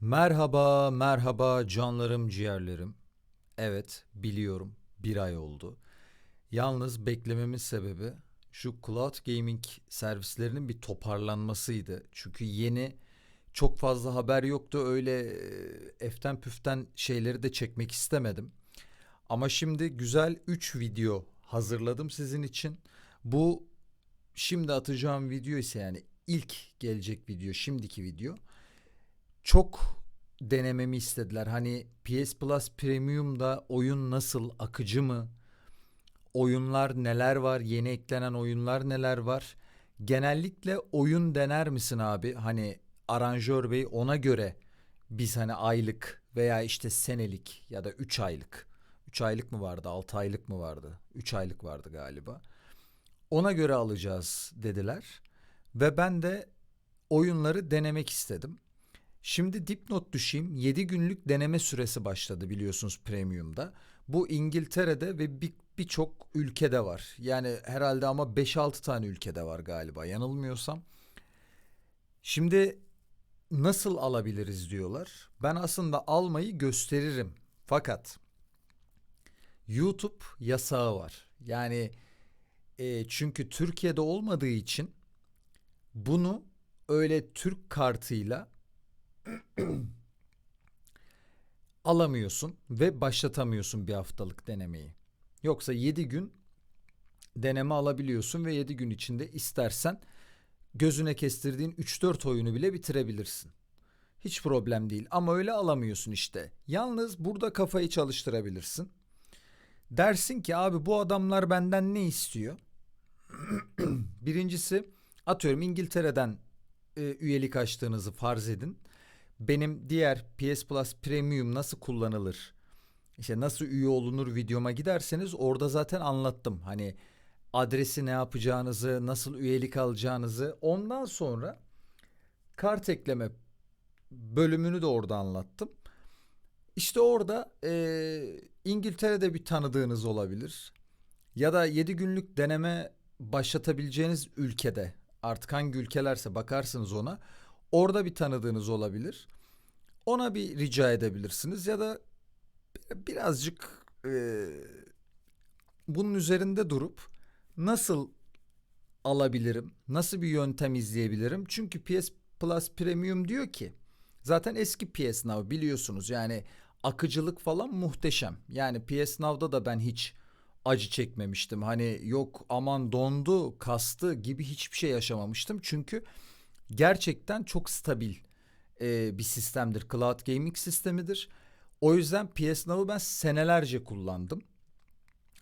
Merhaba, merhaba canlarım, ciğerlerim. Evet, biliyorum bir ay oldu. Yalnız beklememin sebebi şu cloud gaming servislerinin bir toparlanmasıydı. Çünkü yeni çok fazla haber yoktu. Öyle e, eften püften şeyleri de çekmek istemedim. Ama şimdi güzel 3 video hazırladım sizin için. Bu şimdi atacağım video ise yani ilk gelecek video, şimdiki video çok denememi istediler. Hani PS Plus Premium'da oyun nasıl, akıcı mı? Oyunlar neler var? Yeni eklenen oyunlar neler var? Genellikle oyun dener misin abi? Hani aranjör bey ona göre biz hani aylık veya işte senelik ya da 3 aylık. 3 aylık mı vardı, 6 aylık mı vardı? 3 aylık vardı galiba. Ona göre alacağız dediler. Ve ben de oyunları denemek istedim. Şimdi dipnot düşeyim. 7 günlük deneme süresi başladı biliyorsunuz Premium'da. Bu İngiltere'de ve bir- birçok ülkede var. Yani herhalde ama 5-6 tane ülkede var galiba yanılmıyorsam. Şimdi nasıl alabiliriz diyorlar. Ben aslında almayı gösteririm. Fakat YouTube yasağı var. Yani e, çünkü Türkiye'de olmadığı için bunu öyle Türk kartıyla alamıyorsun ve başlatamıyorsun bir haftalık denemeyi. Yoksa 7 gün deneme alabiliyorsun ve 7 gün içinde istersen gözüne kestirdiğin 3-4 oyunu bile bitirebilirsin. Hiç problem değil ama öyle alamıyorsun işte. Yalnız burada kafayı çalıştırabilirsin. Dersin ki abi bu adamlar benden ne istiyor? Birincisi atıyorum İngiltere'den e, üyelik açtığınızı farz edin. Benim diğer PS Plus Premium nasıl kullanılır? İşte nasıl üye olunur videoma giderseniz orada zaten anlattım. Hani adresi ne yapacağınızı, nasıl üyelik alacağınızı. Ondan sonra kart ekleme bölümünü de orada anlattım. İşte orada eee, İngiltere'de bir tanıdığınız olabilir. Ya da 7 günlük deneme başlatabileceğiniz ülkede artık hangi ülkelerse bakarsınız ona. Orada bir tanıdığınız olabilir. Ona bir rica edebilirsiniz ya da birazcık eee, bunun üzerinde durup nasıl alabilirim? Nasıl bir yöntem izleyebilirim? Çünkü PS Plus Premium diyor ki zaten eski PS Now biliyorsunuz yani akıcılık falan muhteşem. Yani PS Now'da da ben hiç acı çekmemiştim. Hani yok aman dondu, kastı gibi hiçbir şey yaşamamıştım. Çünkü gerçekten çok stabil e, bir sistemdir. Cloud gaming sistemidir. O yüzden PS Now'ı ben senelerce kullandım.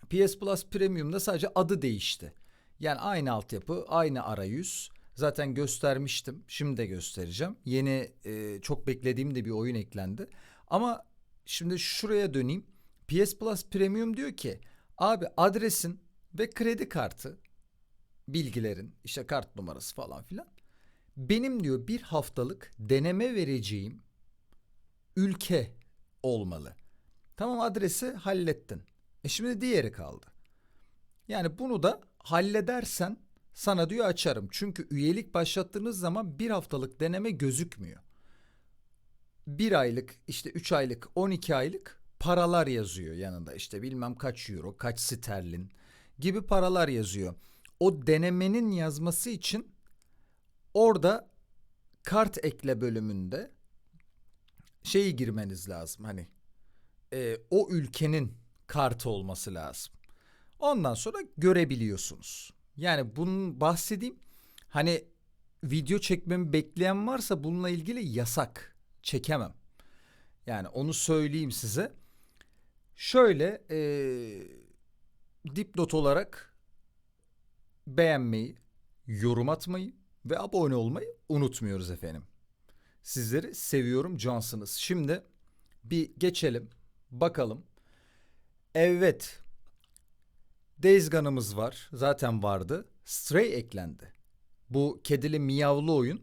PS Plus Premium'da sadece adı değişti. Yani aynı altyapı, aynı arayüz. Zaten göstermiştim. Şimdi de göstereceğim. Yeni e, çok beklediğim de bir oyun eklendi. Ama şimdi şuraya döneyim. PS Plus Premium diyor ki abi adresin ve kredi kartı bilgilerin işte kart numarası falan filan benim diyor bir haftalık deneme vereceğim ülke olmalı. Tamam adresi hallettin. E şimdi diğeri kaldı. Yani bunu da halledersen sana diyor açarım. Çünkü üyelik başlattığınız zaman bir haftalık deneme gözükmüyor. Bir aylık işte üç aylık 12 aylık paralar yazıyor yanında işte bilmem kaç euro kaç sterlin gibi paralar yazıyor. O denemenin yazması için orada kart ekle bölümünde şeyi girmeniz lazım hani e, o ülkenin kartı olması lazım. Ondan sonra görebiliyorsunuz. Yani bunun bahsedeyim. Hani video çekmemi bekleyen varsa bununla ilgili yasak. Çekemem. Yani onu söyleyeyim size. Şöyle e, dipnot olarak beğenmeyi, yorum atmayı ve abone olmayı unutmuyoruz efendim. Sizleri seviyorum cansınız. Şimdi bir geçelim bakalım. Evet. Days Gone'ımız var. Zaten vardı. Stray eklendi. Bu kedili miyavlı oyun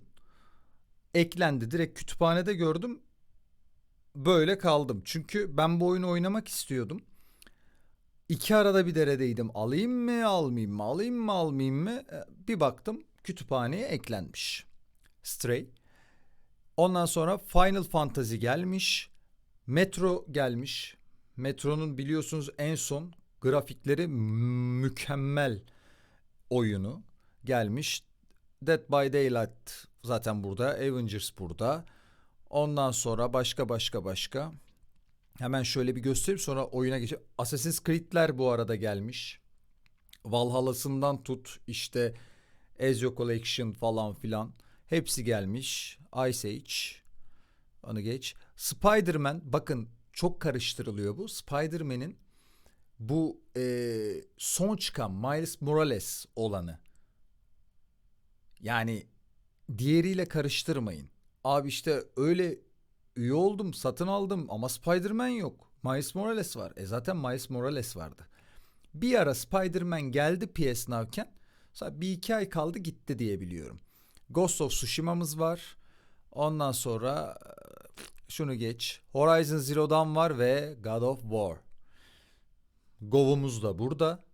eklendi. Direkt kütüphanede gördüm. Böyle kaldım. Çünkü ben bu oyunu oynamak istiyordum. İki arada bir deredeydim. Alayım mı, almayayım mı, alayım mı, almayayım mı? E, Bir baktım kütüphaneye eklenmiş. Stray. Ondan sonra Final Fantasy gelmiş. Metro gelmiş. Metro'nun biliyorsunuz en son grafikleri mükemmel oyunu gelmiş. Dead by Daylight zaten burada. Avengers burada. Ondan sonra başka başka başka. Hemen şöyle bir göstereyim sonra oyuna geçelim. Assassin's Creed'ler bu arada gelmiş. Valhalla'sından tut işte Ezio Collection falan filan. Hepsi gelmiş. Ice Age. Onu geç. Spider-Man bakın çok karıştırılıyor bu. Spider-Man'in bu eee, son çıkan Miles Morales olanı. Yani diğeriyle karıştırmayın. Abi işte öyle üye oldum, satın aldım ama Spider-Man yok. Miles Morales var. E zaten Miles Morales vardı. Bir ara Spider-Man geldi PS Now'ken. Sonra bir iki ay kaldı gitti diye biliyorum. Ghost of Tsushima'mız var. Ondan sonra e, şunu geç. Horizon Zero Dawn var ve God of War. Gov'umuz da burada.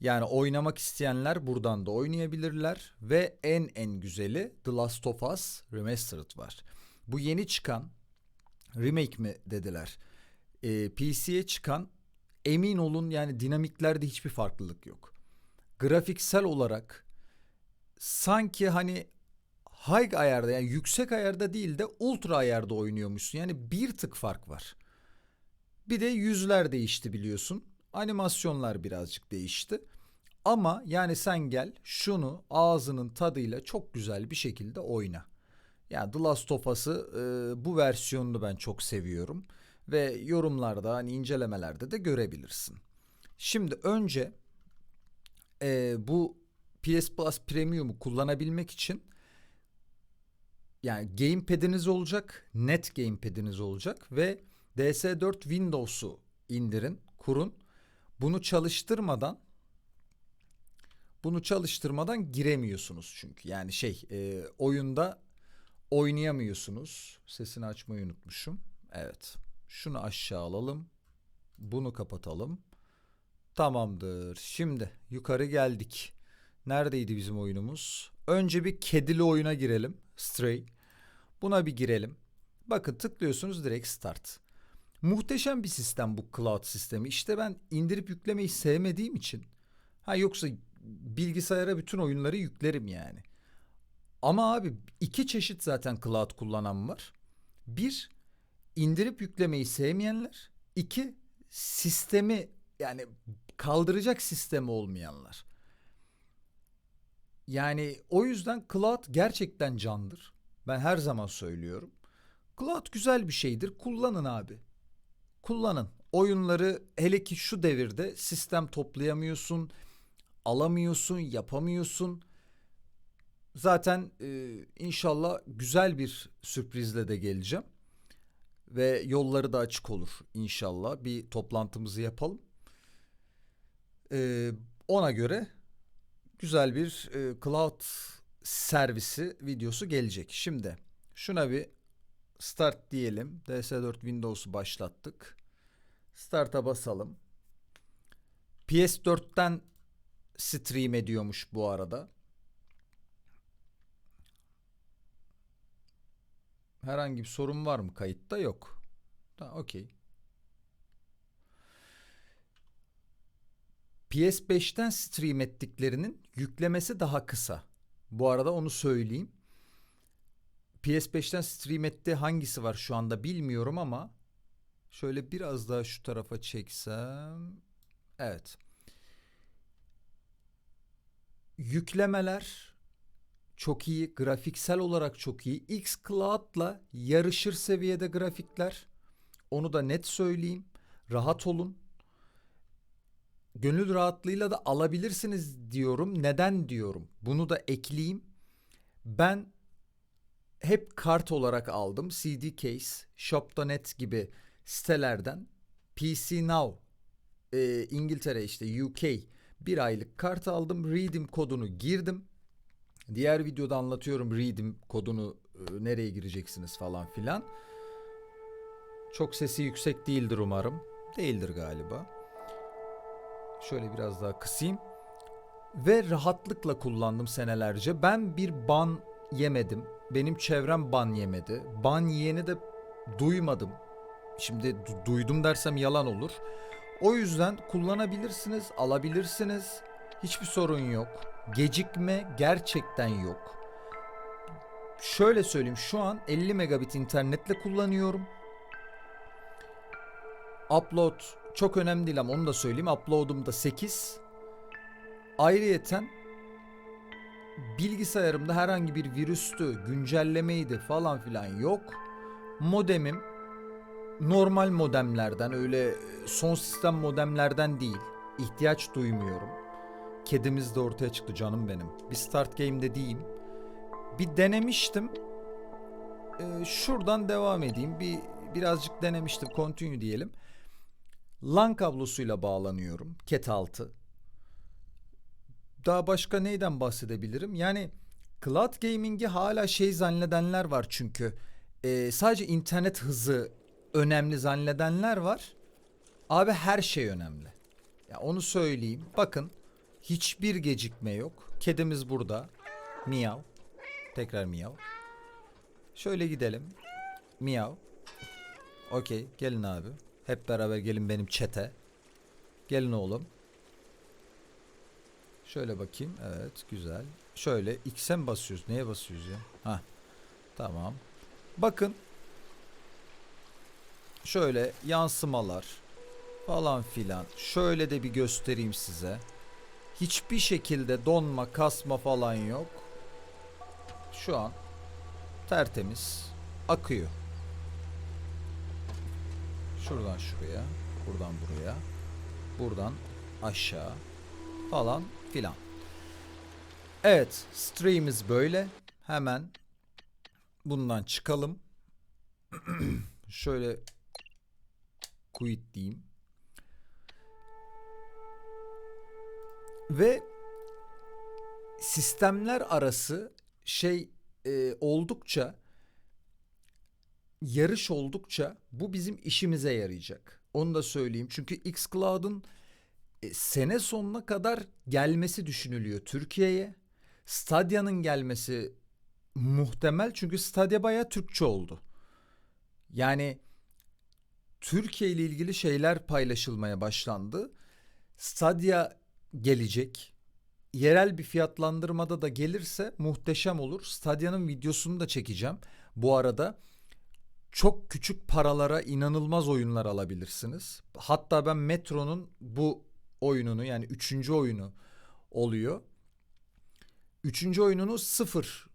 Yani oynamak isteyenler buradan da oynayabilirler. Ve en en güzeli The Last of Us Remastered var. Bu yeni çıkan remake mi dediler. Ee, PC'ye çıkan emin olun yani dinamiklerde hiçbir farklılık yok. Grafiksel olarak sanki hani high ayarda yani yüksek ayarda değil de ultra ayarda oynuyormuşsun. Yani bir tık fark var. Bir de yüzler değişti biliyorsun. Animasyonlar birazcık değişti. Ama yani sen gel şunu ağzının tadıyla çok güzel bir şekilde oyna. Yani The Last of Us'ı e, bu versiyonunu ben çok seviyorum. Ve yorumlarda hani incelemelerde de görebilirsin. Şimdi önce e, bu PS Plus Premium'u kullanabilmek için yani gamepad'iniz olacak, net gamepad'iniz olacak ve DS4 Windows'u indirin, kurun. Bunu çalıştırmadan bunu çalıştırmadan giremiyorsunuz çünkü. Yani şey e, oyunda oynayamıyorsunuz. Sesini açmayı unutmuşum. Evet. Şunu aşağı alalım. Bunu kapatalım. Tamamdır. Şimdi yukarı geldik. Neredeydi bizim oyunumuz? Önce bir kedili oyuna girelim. Stray. Buna bir girelim. Bakın tıklıyorsunuz direkt start. Muhteşem bir sistem bu cloud sistemi. İşte ben indirip yüklemeyi sevmediğim için. Ha yoksa bilgisayara bütün oyunları yüklerim yani. Ama abi iki çeşit zaten cloud kullanan var. Bir, indirip yüklemeyi sevmeyenler. İki, sistemi yani kaldıracak sistemi olmayanlar. Yani o yüzden cloud gerçekten candır. Ben her zaman söylüyorum. Cloud güzel bir şeydir. Kullanın abi. Kullanın. Oyunları hele ki şu devirde sistem toplayamıyorsun, alamıyorsun, yapamıyorsun. Zaten e, inşallah güzel bir sürprizle de geleceğim. Ve yolları da açık olur inşallah. Bir toplantımızı yapalım. E, ona göre güzel bir e, cloud servisi videosu gelecek. Şimdi şuna bir start diyelim. DS4 Windows'u başlattık. Start'a basalım. PS4'ten stream ediyormuş bu arada. Herhangi bir sorun var mı kayıtta? Yok. Okey. PS5'ten stream ettiklerinin yüklemesi daha kısa. Bu arada onu söyleyeyim. PS5'ten stream etti hangisi var şu anda bilmiyorum ama şöyle biraz daha şu tarafa çeksem evet. Yüklemeler çok iyi, grafiksel olarak çok iyi. xCloud'la yarışır seviyede grafikler. Onu da net söyleyeyim. Rahat olun. Gönül rahatlığıyla da alabilirsiniz diyorum. Neden diyorum? Bunu da ekleyeyim. Ben hep kart olarak aldım. CD Case, Shop.net gibi sitelerden PC Now, e, İngiltere işte UK bir aylık kart aldım. Redeem kodunu girdim. Diğer videoda anlatıyorum Redeem kodunu e, nereye gireceksiniz falan filan. Çok sesi yüksek değildir umarım. Değildir galiba. Şöyle biraz daha kısayım. Ve rahatlıkla kullandım senelerce. Ben bir ban yemedim. benim çevrem ban yemedi. Ban yiyeni de duymadım. Şimdi du- duydum dersem yalan olur. O yüzden kullanabilirsiniz, alabilirsiniz. Hiçbir sorun yok. Gecikme gerçekten yok. Şöyle söyleyeyim şu an 50 megabit internetle kullanıyorum. Upload çok önemli değil ama onu da söyleyeyim. Upload'um da 8. Ayrıyeten bilgisayarımda herhangi bir virüstü, güncellemeydi falan filan yok. Modemim normal modemlerden öyle son sistem modemlerden değil. İhtiyaç duymuyorum. Kedimiz de ortaya çıktı canım benim. Bir start game'de diyeyim. Bir denemiştim. Ee, şuradan devam edeyim. Bir birazcık denemiştim. Continue diyelim. LAN kablosuyla bağlanıyorum. Cat 6. Daha başka neyden bahsedebilirim? Yani cloud gaming'i hala şey zannedenler var çünkü. Ee, sadece internet hızı önemli zannedenler var. Abi her şey önemli. Ya onu söyleyeyim. Bakın hiçbir gecikme yok. Kedimiz burada. Miyav. Tekrar miyav. Şöyle gidelim. Miyav. Okey gelin abi. Hep beraber gelin benim çete. Gelin oğlum. Şöyle bakayım. Evet güzel. Şöyle X'e mi basıyoruz? Neye basıyoruz ya? Ha. Tamam. Bakın. Şöyle yansımalar falan filan. Şöyle de bir göstereyim size. Hiçbir şekilde donma, kasma falan yok. Şu an tertemiz akıyor. Şuradan şuraya, buradan buraya, buradan aşağı falan filan. Evet, stream'imiz böyle. Hemen bundan çıkalım. Şöyle quit diyeyim. Ve sistemler arası şey e, oldukça yarış oldukça bu bizim işimize yarayacak. Onu da söyleyeyim. Çünkü xCloud'un e, sene sonuna kadar gelmesi düşünülüyor Türkiye'ye. Stadia'nın gelmesi muhtemel çünkü Stadia bayağı Türkçe oldu. Yani Türkiye ile ilgili şeyler paylaşılmaya başlandı. Stadia gelecek. Yerel bir fiyatlandırmada da gelirse muhteşem olur. Stadia'nın videosunu da çekeceğim. Bu arada çok küçük paralara inanılmaz oyunlar alabilirsiniz. Hatta ben Metro'nun bu oyununu yani üçüncü oyunu oluyor. Üçüncü oyununu 0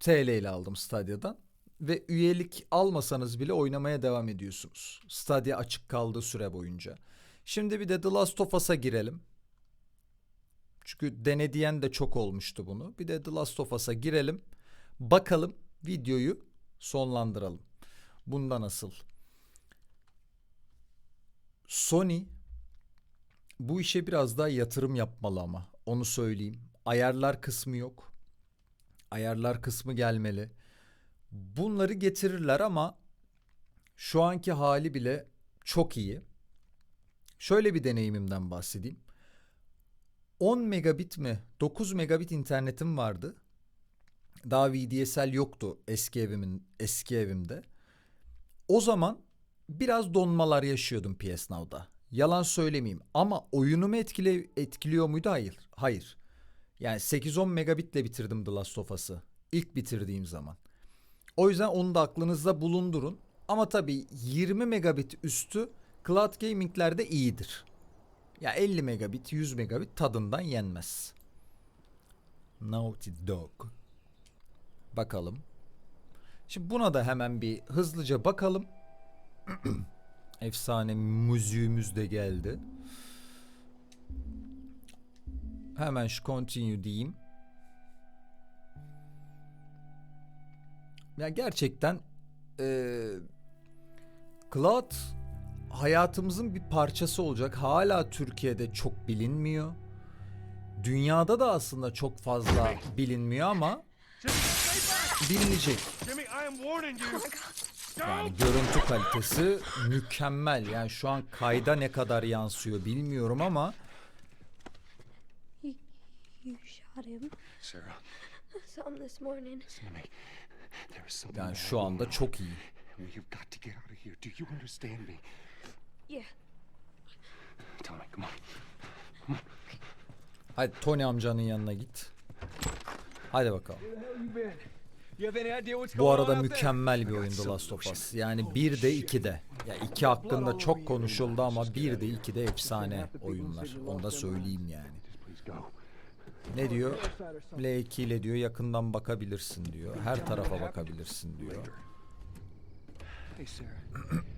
TL ile aldım Stadia'dan. Ve üyelik almasanız bile oynamaya devam ediyorsunuz. Stadia açık kaldığı süre boyunca. Şimdi bir de The Last of Us'a girelim. Çünkü denediyen de çok olmuştu bunu. Bir de The Last of Us'a girelim. Bakalım videoyu sonlandıralım. Bunda nasıl? Sony bu işe biraz daha yatırım yapmalı ama onu söyleyeyim. Ayarlar kısmı yok. Ayarlar kısmı gelmeli. Bunları getirirler ama şu anki hali bile çok iyi. Şöyle bir deneyimimden bahsedeyim. 10 megabit mi 9 megabit internetim vardı. Daha VDSL yoktu eski evimin eski evimde. O zaman biraz donmalar yaşıyordum PS Now'da. Yalan söylemeyeyim ama oyunumu etkile, etkiliyor muydu? Hayır. Hayır. Yani 8-10 megabitle bitirdim The Last of Us'ı. İlk bitirdiğim zaman. O yüzden onu da aklınızda bulundurun. Ama tabii 20 megabit üstü cloud gaming'lerde iyidir. Ya 50 megabit, 100 megabit tadından yenmez. Naughty Dog. Bakalım. Şimdi buna da hemen bir hızlıca bakalım. Efsane müziğimiz de geldi. Hemen şu continue diyeyim. Ya gerçekten eee Cloud hayatımızın bir parçası olacak. Hala Türkiye'de çok bilinmiyor. Dünyada da aslında çok fazla bilinmiyor ama bilinecek. You. Yani görüntü kalitesi mükemmel. Yani şu an kayda ne kadar yansıyor bilmiyorum ama You, you shot him. Sarah, I saw him this morning. listen to me. There is something Yani şu anda çok iyi. We have got to get out of here. Do you understand me? Yeah. Tommy, come on. Hadi Tony amcanın yanına git. Hadi bakalım. Bu arada mükemmel bir oyundu Last of Us. Yani bir de iki de. Ya iki hakkında çok konuşuldu ama bir de iki de efsane oyunlar. Onu da söyleyeyim yani. Ne diyor? L2 ile diyor yakından bakabilirsin diyor. Her tarafa bakabilirsin diyor.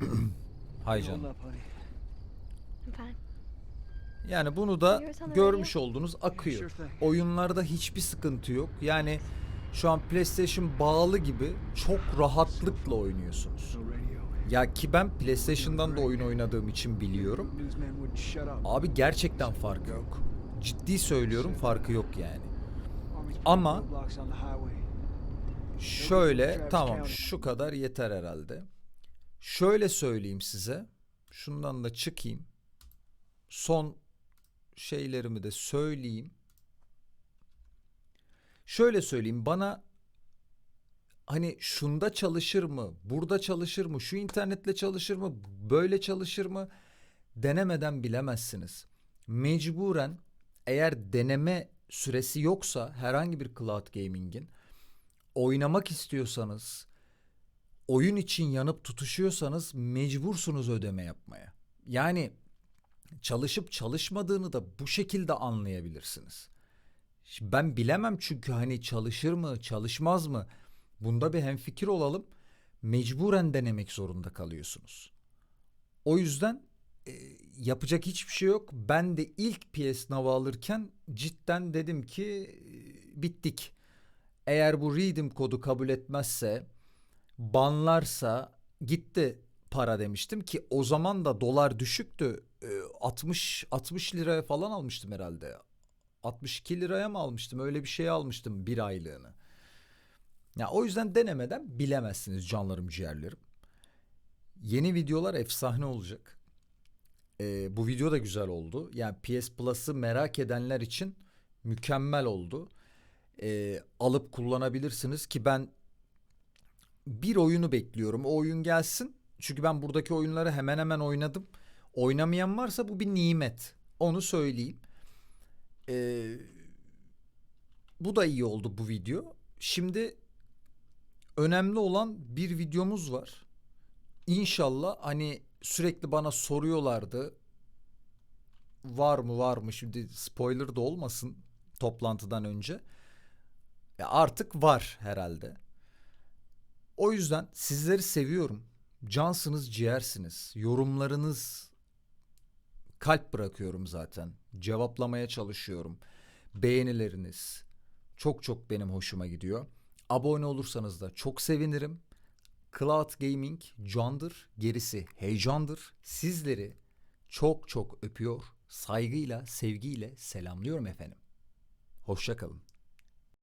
Hay canım. Yani bunu da görmüş oldunuz akıyor. Oyunlarda hiçbir sıkıntı yok. Yani şu an PlayStation bağlı gibi çok rahatlıkla oynuyorsunuz. Ya ki ben PlayStation'dan da oyun oynadığım için biliyorum. Abi gerçekten farkı yok. Ciddi söylüyorum farkı yok yani. Ama-. Şöyle tamam şu kadar yeter herhalde. Şöyle söyleyeyim size. Şundan da çıkayım. Son şeylerimi de söyleyeyim. Şöyle söyleyeyim bana hani şunda çalışır mı? Burada çalışır mı? Şu internetle çalışır mı? Böyle çalışır mı? Denemeden bilemezsiniz. Mecburen eğer deneme süresi yoksa herhangi bir cloud gaming'in oynamak istiyorsanız, oyun için yanıp tutuşuyorsanız mecbursunuz ödeme yapmaya. Yani çalışıp çalışmadığını da bu şekilde anlayabilirsiniz. Şimdi ben bilemem çünkü hani çalışır mı, çalışmaz mı? Bunda bir hemfikir olalım. Mecburen denemek zorunda kalıyorsunuz. O yüzden e, yapacak hiçbir şey yok. Ben de ilk PS Now alırken cidden dedim ki e, bittik. Eğer bu redeem kodu kabul etmezse, banlarsa gitti para demiştim ki o zaman da dolar düşüktü. E, 60 60 liraya falan almıştım herhalde. 62 liraya mı almıştım? Öyle bir şey almıştım bir aylığını. Ya o yüzden denemeden bilemezsiniz canlarım ciğerlerim. Yeni videolar efsane olacak. Ee, bu video da güzel oldu. Yani PS Plus'ı merak edenler için mükemmel oldu. Ee, alıp kullanabilirsiniz ki ben bir oyunu bekliyorum. O oyun gelsin. Çünkü ben buradaki oyunları hemen hemen oynadım. Oynamayan varsa bu bir nimet. Onu söyleyeyim. Ee, bu da iyi oldu bu video. Şimdi önemli olan bir videomuz var. İnşallah hani sürekli bana soruyorlardı. Var mı var mı? Şimdi spoiler da olmasın toplantıdan önce. Ya artık var herhalde. O yüzden sizleri seviyorum. Cansınız, ciğersiniz. Yorumlarınız kalp bırakıyorum zaten. Cevaplamaya çalışıyorum. Beğenileriniz çok çok benim hoşuma gidiyor. Abone olursanız da çok sevinirim. Cloud Gaming candır, gerisi heyecandır. Sizleri çok çok öpüyor, saygıyla, sevgiyle selamlıyorum efendim. Hoşça kalın.